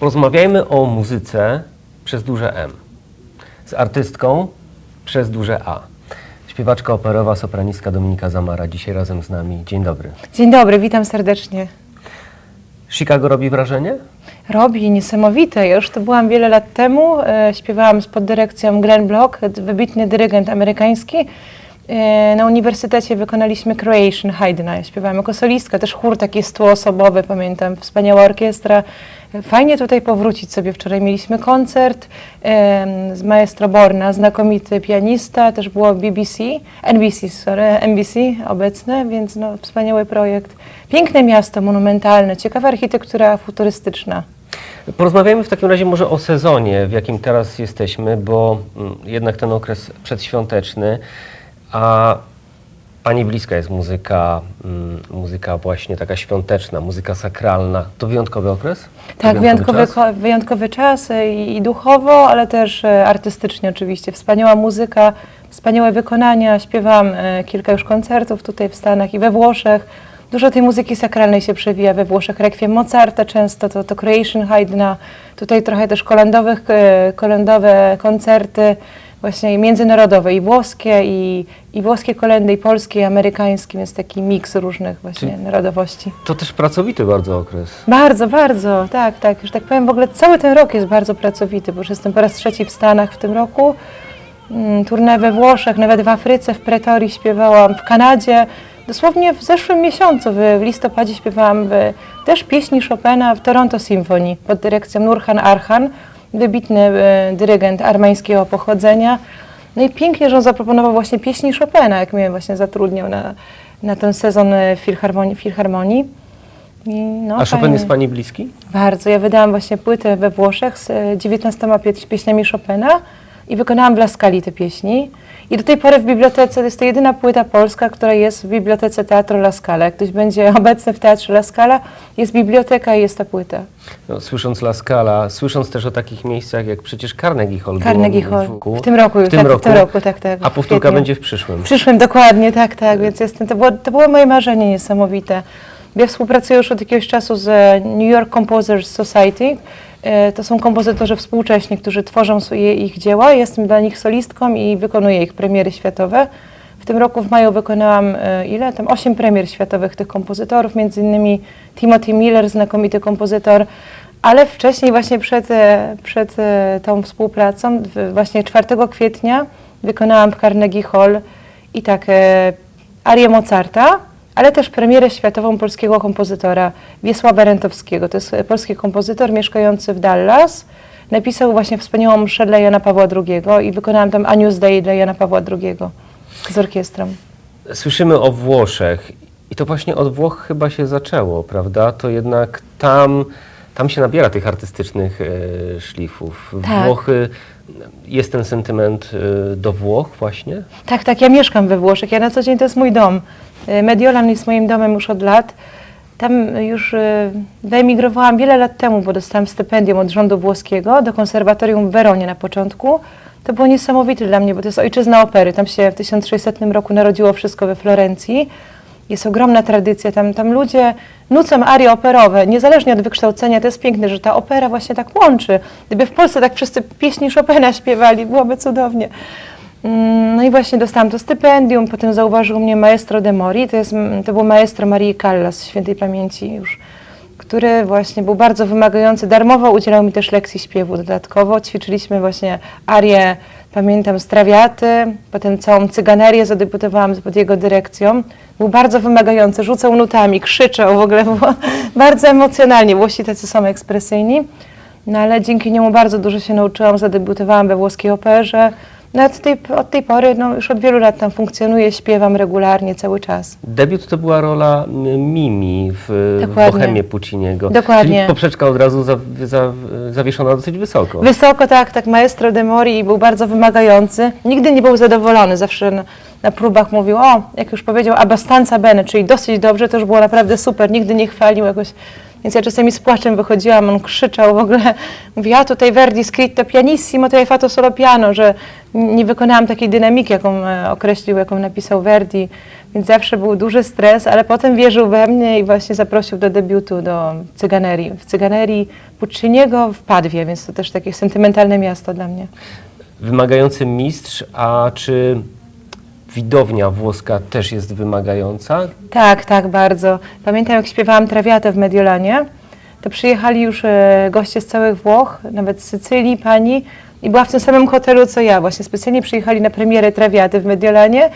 Porozmawiajmy o muzyce przez duże M. Z artystką przez duże A. Śpiewaczka operowa, sopranistka Dominika Zamara dzisiaj razem z nami. Dzień dobry. Dzień dobry, witam serdecznie. Chicago robi wrażenie? Robi niesamowite. Ja już to byłam wiele lat temu. E, śpiewałam pod dyrekcją Glenn Block, wybitny dyrygent amerykański. E, na uniwersytecie wykonaliśmy Creation Haydna. Ja śpiewałam jako solistka, też chór taki stuosobowy, pamiętam, wspaniała orkiestra. E, Fajnie tutaj powrócić sobie. Wczoraj mieliśmy koncert z maestro Borna, znakomity pianista, też było BBC, NBC, sorry, NBC obecne, więc no, wspaniały projekt. Piękne miasto, monumentalne, ciekawa architektura futurystyczna. Porozmawiajmy w takim razie może o sezonie, w jakim teraz jesteśmy, bo mm, jednak ten okres przedświąteczny, a Pani bliska jest muzyka, mm, muzyka właśnie taka świąteczna, muzyka sakralna. To wyjątkowy okres? To Tak, wyjątkowy, czas? ko- wyjątkowy czas e, i, i duchowo, ale też e, artystycznie oczywiście. Wspaniała muzyka, wspaniałe wykonania. Śpiewam e, kilka już koncertów tutaj w Stanach i we Włoszech. Dużo tej muzyki sakralnej się przewija we Włoszech. Rekwiem Mozarta często, to, to Creation Haydna. Tutaj trochę też kolendowych, kolendowe koncerty właśnie międzynarodowe i włoskie, i, i włoskie kolendy, i polskie, i amerykańskie, więc taki miks różnych właśnie Czyli- narodowości. To też pracowity bardzo okres. Bardzo, bardzo, tak, tak. Już tak powiem, w ogóle cały ten rok jest bardzo pracowity, bo już jestem po raz trzeci w Stanach w tym roku. Mm, Tournée we Włoszech, nawet w Afryce, w Pretorii śpiewałam, w Kanadzie. Dosłownie w zeszłym miesiącu, w, listopadzie śpiewałam też pieśni Chopina w Toronto Symphony pod dyrekcją Nurhan Arhan, wybitny e, dyrygent armeńskiego pochodzenia. No i pięknie, że on zaproponował właśnie pieśni Chopina, jak mnie właśnie zatrudniał na, na ten sezon e, filharmonii. filharmonii. I no, A Chopin jest Pani bliski? Bardzo. Ja wydałam właśnie płytę we Włoszech z e, 19 pie- pieśniami Chopina i wykonałam w Laskali te pieśni. I do tej pory w bibliotece, to jest to jedyna płyta polska, która jest w bibliotece Teatru La Scala. Jak ktoś będzie obecny w Teatrze La Scala, jest biblioteka i jest ta płyta. No, słysząc La Scala, słysząc też o takich miejscach jak przecież Carnegie Hall. Carnegie Hall. w, W tym roku już, w tym tak, roku. w tym roku, tak, tak. A powtórka będzie w przyszłym. W przyszłym, dokładnie, tak, tak, więc jestem, to było, to było moje marzenie niesamowite. Ja współpracuję już od jakiegoś czasu z New York Composers Society. E, To są kompozytorzy współcześni, którzy tworzą swoje ich dzieła. Jestem dla nich solistką i wykonuję ich premiery światowe. W tym roku w maju wykonałam e, ile? Tam osiem premier światowych tych kompozytorów, między innymi Timothy Miller, znakomity kompozytor, ale wcześniej właśnie przed, e, przed tą współpracą, właśnie 4 kwietnia wykonałam w Carnegie Hall i tak arię Mozarta, ale też premierę światową polskiego kompozytora Wiesława Rentowskiego. To jest e, polski kompozytor mieszkający w Dallas. Napisał właśnie wspaniałą mszę dla Jana Pawła II i wykonałam tam Anius Dei dla Jana Pawła II z orkiestrą. Słyszymy o Włoszech i to właśnie od Włoch chyba się zaczęło, prawda? To jednak tam, tam się nabiera tych artystycznych e, szlifów. Tak. Włochy, jest ten sentyment e, do Włoch właśnie? Tak, tak, ja mieszkam we Włoszech. Ja na co dzień to jest mój dom. E, Mediolan jest moim domem już od lat. Tam już e, wyemigrowałam wiele lat temu, bo dostałam stypendium od rządu włoskiego do konserwatorium w Weronie na początku. To było niesamowite dla mnie, bo to jest ojczyzna opery. Tam się w 1600 roku narodziło wszystko we Florencji. Jest ogromna tradycja, tam, tam ludzie nucą arie operowe, niezależnie od wykształcenia. To jest piękne, że ta opera właśnie tak łączy. Gdyby w Polsce tak wszyscy pieśni Chopina śpiewali, byłoby cudownie. Mm, No i właśnie dostałam to stypendium, potem zauważył mnie maestro de Mori, to, jest, to był maestro Marii Callas, świętej pamięci już, który właśnie był bardzo wymagający, darmowo udzielał mi też lekcji śpiewu dodatkowo, ćwiczyliśmy właśnie arię, pamiętam, strawiaty, potem całą cyganerię zadebiutowałam pod jego dyrekcją. Był bardzo wymagający, rzucał nutami, krzyczał, w ogóle było bardzo emocjonalnie, Włosi tacy są ekspresyjni. No ale dzięki niemu bardzo dużo się nauczyłam, zadebiutowałam we włoskiej operze. No od tej, od tej pory, no już od wielu lat tam funkcjonuję, śpiewam regularnie cały czas. Debiut to była rola m, Mimi w, w Dokładnie. Bohemie Pucciniego. Dokładnie. Czyli poprzeczka od razu za, za, zawieszona dosyć wysoko. Wysoko tak, tak, maestro de Mori był bardzo wymagający. Nigdy nie był zadowolony, zawsze na, na próbach mówił, o, jak już powiedział, abbastanza bene, czyli dosyć dobrze, to już było naprawdę super, nigdy nie chwalił jakoś Więc ja czasami z płaczem wychodziłam, on krzyczał w ogóle, mówi, a tutaj Verdi scritto pianissimo, to fatto solo piano, że nie wykonałam takiej dynamiki, jaką e, określił, jaką napisał Verdi, więc zawsze był duży stres, ale potem wierzył we mnie i właśnie zaprosił do debiutu do Cyganerii. W Cyganerii Pucciniego w Padwie, więc to też takie sentymentalne miasto dla mnie. Wymagający mistrz, a czy widownia włoska też jest wymagająca? Tak, tak, bardzo. Pamiętam, jak śpiewałam Trawiatę w Mediolanie, to przyjechali już e, goście z całych Włoch, nawet z Sycylii, pani, i była w tym samym hotelu, co ja. Właśnie specjalnie przyjechali na premierę Trawiaty w Mediolanie.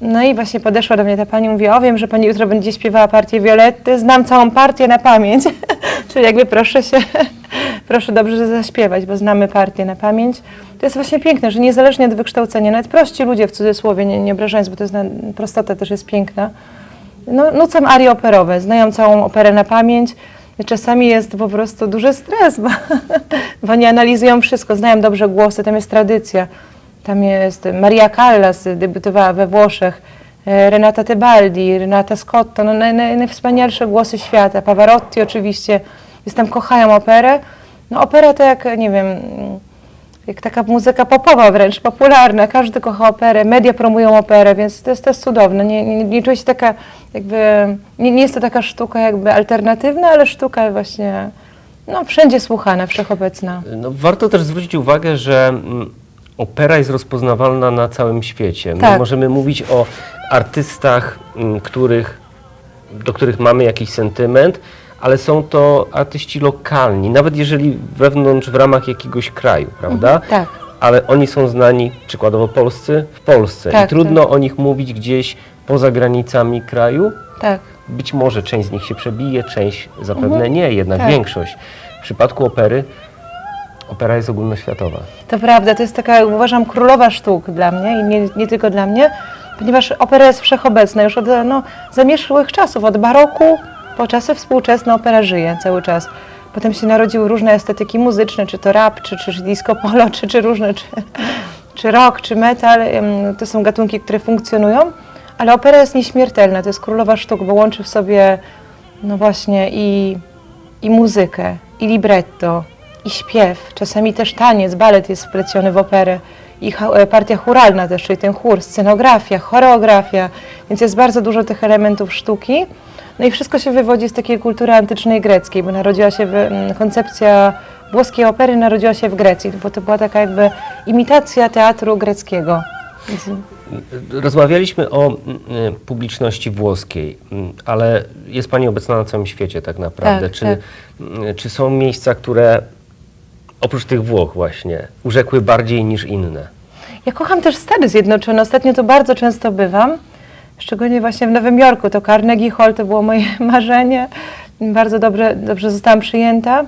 No i właśnie podeszła do mnie ta pani i mówi, o wiem, że pani jutro będzie śpiewała partię Violetty, znam całą partię na pamięć. Czyli jakby proszę się, proszę dobrze zaśpiewać, bo znamy partię na pamięć. To jest właśnie piękne, że niezależnie od wykształcenia, nawet prości ludzie w cudzysłowie, nie, nie obrażając, bo to jest prostota też jest piękna, no, nucą arie operowe, znają całą operę na pamięć. Czasami jest po prostu duży stres, bo, bo nie analizują wszystko, znają dobrze głosy, tam jest tradycja. Tam jest Maria Callas, debiutowała we Włoszech, e, Renata Tebaldi, Renata Scotto, no, naj, naj, najwspanialsze głosy świata, Pavarotti oczywiście, jest tam kochają operę. No opera to jak, nie wiem, jak taka muzyka popowa wręcz, popularna, każdy kocha operę, media promują operę, więc to jest, to jest cudowne. Nie, nie, nie czuję się taka, jakby, nie, nie jest to taka sztuka jakby alternatywna, ale sztuka właśnie, no wszędzie słuchana, wszechobecna. No, warto też zwrócić uwagę, że mm, opera jest rozpoznawalna na całym świecie. My Tak. możemy mówić o artystach, mm, których, do których mamy jakiś sentyment, ale są to artyści lokalni, nawet jeżeli wewnątrz, w ramach jakiegoś kraju, prawda? tak. Ale oni są znani, przykładowo polscy, w Polsce. I Tak, trudno o nich mówić gdzieś poza granicami kraju. Tak. Być może część z nich się przebije, część zapewne nie, jednak Tak. większość. W przypadku opery, opera jest ogólnoświatowa. To prawda, to jest taka, uważam, królowa sztuk dla mnie i nie, nie tylko dla mnie, ponieważ opera jest wszechobecna już od no, zamierzchłych czasów, od baroku po czasy współczesne opera żyje cały czas. Potem się narodziły różne estetyki muzyczne, czy to rap, czy, czy, disco polo, czy, czy różne, czy, czy rock, czy metal. To są gatunki, które funkcjonują, ale opera jest nieśmiertelna, to jest królowa sztuk, bo łączy w sobie no właśnie i, i muzykę, i libretto, i śpiew, czasami też taniec, balet jest wpleciony w operę i e, partia churalna też, czyli ten chór, scenografia, choreografia, więc jest bardzo dużo tych elementów sztuki. No i wszystko się wywodzi z takiej kultury antycznej greckiej, bo narodziła się mm, koncepcja włoskiej opery narodziła się w Grecji, bo to była taka jakby imitacja teatru greckiego. Rozmawialiśmy o mm, y, publiczności włoskiej, mm, ale jest Pani obecna na całym świecie tak naprawdę. Tak, czy, tak. mm, czy są miejsca, które oprócz tych Włoch właśnie urzekły bardziej niż inne? Ja kocham też Stany Zjednoczone. Ostatnio to bardzo często bywam. Szczególnie właśnie w Nowym Jorku. To Carnegie Hall to było moje marzenie. Bardzo dobrze, dobrze zostałam przyjęta.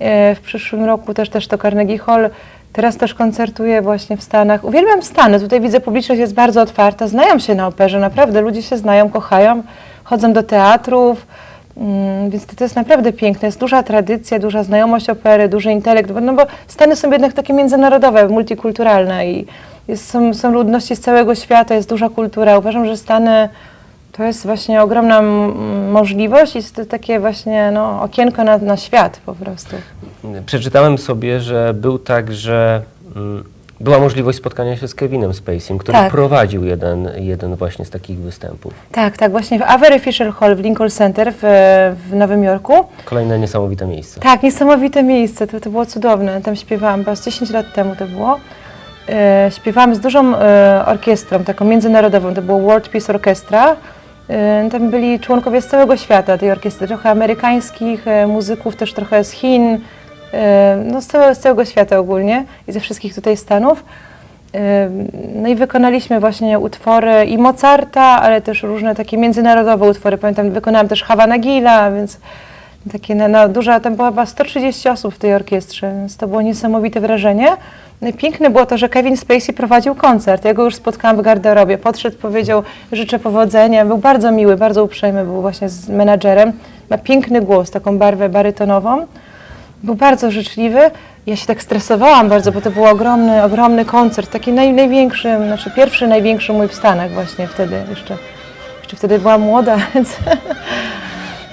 E, W przyszłym roku też, też to Carnegie Hall. Teraz też koncertuję właśnie w Stanach. Uwielbiam Stany. Tutaj widzę, publiczność jest bardzo otwarta. Znają się na operze, naprawdę. Ludzie się znają, kochają. Chodzą do teatrów. Mm, Więc to, jest naprawdę piękne. Jest duża tradycja, duża znajomość opery, duży intelekt, no bo Stany są jednak takie międzynarodowe, multikulturalne i jest, są, są ludności z całego świata, jest duża kultura. Uważam, że Stany to jest właśnie ogromna możliwość i to takie właśnie no, okienko na, na świat po prostu. Przeczytałem sobie, że był tak, że mm, była możliwość spotkania się z Kevinem Spacey'em, który Tak. prowadził jeden, jeden właśnie z takich występów. Tak, tak, właśnie w Avery Fisher Hall w Lincoln Center w, w Nowym Jorku. Kolejne niesamowite miejsce. Tak, niesamowite miejsce, to, to było cudowne. Tam śpiewałam, chyba z 10 lat temu to było. E, śpiewałam z dużą e, orkiestrą, taką międzynarodową, to było World Peace Orchestra. E, tam byli członkowie z całego świata tej orkiestry, trochę amerykańskich e, muzyków, też trochę z Chin, no z całego, z całego świata ogólnie i ze wszystkich tutaj Stanów. No i wykonaliśmy właśnie utwory i Mozarta, ale też różne takie międzynarodowe utwory. Pamiętam, wykonałam też Havana Gilla, więc takie na, na duża, tam było chyba 130 osób w tej orkiestrze, więc to było niesamowite wrażenie. No i piękne było to, że Kevin Spacey prowadził koncert. Ja go już spotkałam w garderobie. Podszedł, powiedział, życzę powodzenia. Był bardzo miły, bardzo uprzejmy, był właśnie z menadżerem. Ma piękny głos, taką barwę barytonową. Był bardzo życzliwy. Ja się tak stresowałam bardzo, bo to był ogromny, ogromny koncert, taki naj, największy, znaczy pierwszy, największy mój w Stanach właśnie wtedy jeszcze. Jeszcze wtedy byłam młoda, więc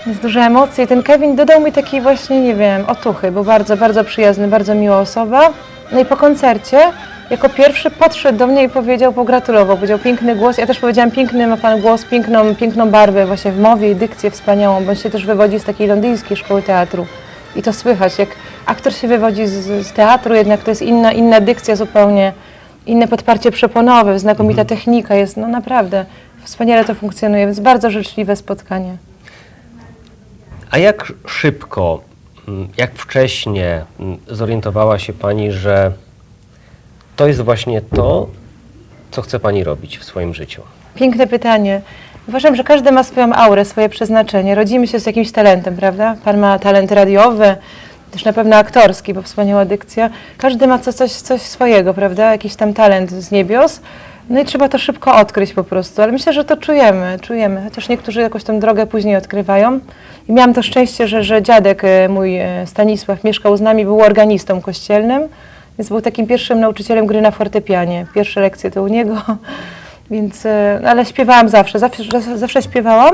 Jest duże emocje. Ten Kevin dodał mi takiej właśnie, nie wiem, otuchy, bo bardzo, bardzo przyjazny, bardzo miła osoba. No i po koncercie jako pierwszy podszedł do mnie i powiedział, pogratulował, powiedział piękny głos. Ja też powiedziałam, piękny ma Pan głos, piękną, piękną barwę właśnie w mowie i dykcję wspaniałą, bo on się też wywodzi z takiej londyńskiej szkoły teatru. I to słychać, jak aktor się wywodzi z, z teatru, jednak to jest inna, inna dykcja zupełnie, inne podparcie przeponowe, znakomita technika jest, no naprawdę, wspaniale to funkcjonuje, więc bardzo życzliwe spotkanie. A jak szybko, mm, jak wcześnie mm, zorientowała się Pani, że to jest właśnie to, co chce Pani robić w swoim życiu? Piękne pytanie. Uważam, że każdy ma swoją aurę, swoje przeznaczenie. Rodzimy się z jakimś talentem, prawda? Pan ma talent radiowy, też na pewno aktorski, bo wspaniała dykcja. Każdy ma co, coś, coś swojego, prawda? Jakiś tam talent z niebios. No i trzeba to szybko odkryć po prostu, ale myślę, że to czujemy, czujemy, chociaż niektórzy jakoś tą drogę później odkrywają. I miałam to szczęście, że, że dziadek e, mój e, Stanisław mieszkał z nami, był organistą kościelnym, więc był takim pierwszym nauczycielem gry na fortepianie. Pierwsze lekcje to u niego, więc, e, no ale śpiewałam zawsze, zawsze, zawsze śpiewałam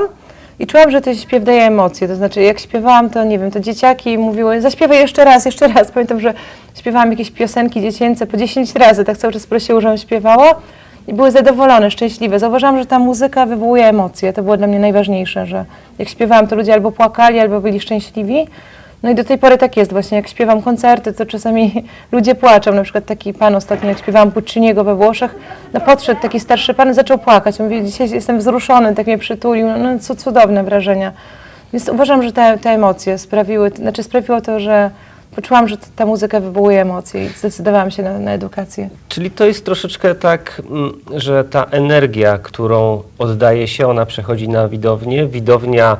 i czułam, że ten śpiew daje emocje, to znaczy jak śpiewałam, to nie wiem, to dzieciaki mówiły, zaśpiewaj jeszcze raz, jeszcze raz. Pamiętam, że śpiewałam jakieś piosenki dziecięce po 10 razy, tak cały czas prosiły, żebym śpiewała i były zadowolone, szczęśliwe. Zauważyłam, że ta muzyka wywołuje emocje, to było dla mnie najważniejsze, że jak śpiewałam, to ludzie albo płakali, albo byli szczęśliwi. No i do tej pory tak jest właśnie, jak śpiewam koncerty, to czasami ludzie płaczą. Na przykład taki pan ostatnio, jak śpiewałam Pucciniego we Włoszech, no podszedł taki starszy pan zaczął płakać. Mówi, dzisiaj jestem wzruszony, tak mnie przytulił. No co cudowne wrażenia. Więc uważam, że te, te emocje sprawiły, znaczy sprawiło to, że poczułam, że ta muzyka wywołuje emocje i zdecydowałam się na, na edukację. Czyli to jest troszeczkę tak, mm, że ta energia, którą oddaje się, ona przechodzi na widownię. Widownia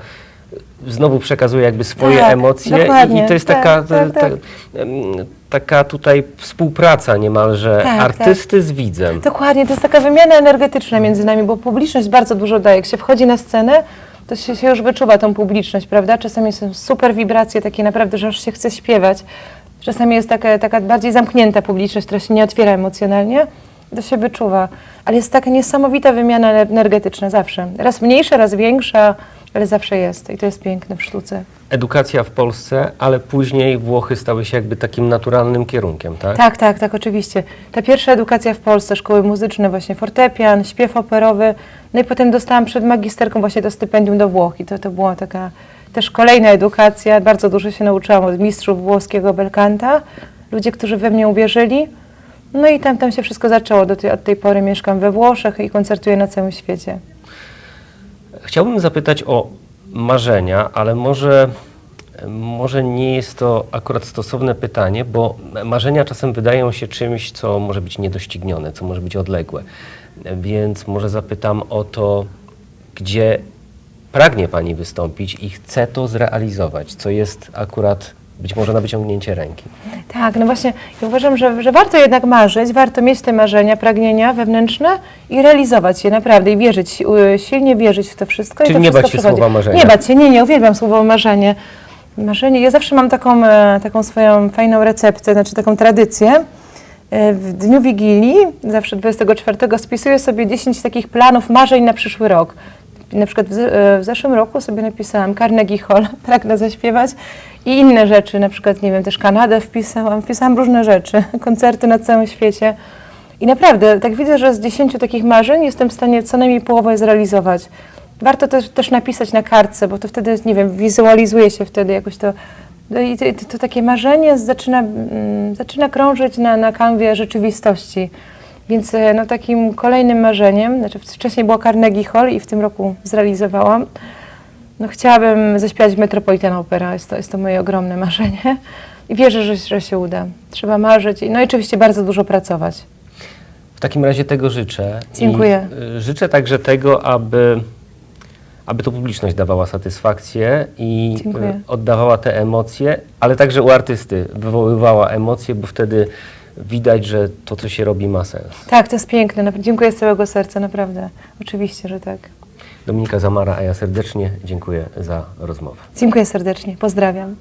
znowu przekazuje jakby swoje Tak, emocje i, i to jest Tak, taka, tak, ta, tak. taka tutaj współpraca niemalże Tak, artysty z widzem. Dokładnie, to jest taka wymiana energetyczna między nami, bo publiczność bardzo dużo daje. Jak się wchodzi na scenę, to się, się już wyczuwa tą publiczność, prawda? Czasami są super wibracje takie naprawdę, że aż się chce śpiewać. Czasami jest taka, taka bardziej zamknięta publiczność, która się nie otwiera emocjonalnie. To się wyczuwa. Ale jest taka niesamowita wymiana energetyczna zawsze. Raz mniejsza, raz większa, ale zawsze jest. I to jest piękne w sztuce. Edukacja w Polsce, ale później Włochy stały się jakby takim naturalnym kierunkiem, tak? Tak, tak, tak, oczywiście. Ta pierwsza edukacja w Polsce, szkoły muzyczne, właśnie fortepian, śpiew operowy, no i potem dostałam przed magisterką właśnie to stypendium do Włoch i to, to była taka też kolejna edukacja. Bardzo dużo się nauczyłam od mistrzów włoskiego belcanta, ludzie, którzy we mnie uwierzyli. No i tam, tam się wszystko zaczęło. Do tej, od tej pory mieszkam we Włoszech i koncertuję na całym świecie. Chciałbym zapytać o marzenia, ale może, może nie jest to akurat stosowne pytanie, bo marzenia czasem wydają się czymś, co może być niedoścignione, co może być odległe. Więc może zapytam o to, gdzie pragnie Pani wystąpić i chce to zrealizować, co jest akurat być może na wyciągnięcie ręki. Tak, no właśnie, ja uważam, że, że warto jednak marzyć, warto mieć te marzenia, pragnienia wewnętrzne i realizować je naprawdę i wierzyć, silnie wierzyć w to wszystko. Czyli i to nie bać się przychodzi. słowa marzenia. Nie bać się, nie, nie, uwielbiam słowo marzenie. Marzenie, ja zawsze mam taką, e, taką swoją fajną receptę, znaczy taką tradycję. E, W dniu Wigilii, zawsze 24, spisuję sobie 10 takich planów, marzeń na przyszły rok. Na przykład w, e, w zeszłym roku sobie napisałam Carnegie Hall, pragnę zaśpiewać i inne rzeczy, na przykład, nie wiem, też Kanadę wpisałam, wpisałam różne rzeczy, koncerty na całym świecie. I naprawdę, tak widzę, że z 10 takich marzeń jestem w stanie co najmniej połowę zrealizować. Warto też, też napisać na kartce, bo to wtedy, nie wiem, wizualizuje się wtedy jakoś to. No i to, to, to takie marzenie zaczyna, mm, zaczyna krążyć na, na kanwie rzeczywistości. Więc e, no, takim kolejnym marzeniem, znaczy wcześniej było Carnegie Hall i w tym roku zrealizowałam, no, chciałabym zaśpiewać w Metropolitan Opera. Jest to, jest to moje ogromne marzenie i wierzę, że, że się uda. Trzeba marzyć i no i oczywiście bardzo dużo pracować. W takim razie tego życzę. Dziękuję. I y, życzę także tego, aby, aby to publiczność dawała satysfakcję i Dziękuję. y, oddawała te emocje, ale także u artysty wywoływała emocje, bo wtedy widać, że to, co się robi, ma sens. Tak, to jest piękne. Dziękuję z całego serca, naprawdę. Oczywiście, że tak. Dominika Zamara, a ja serdecznie dziękuję za rozmowę. Dziękuję serdecznie. Pozdrawiam.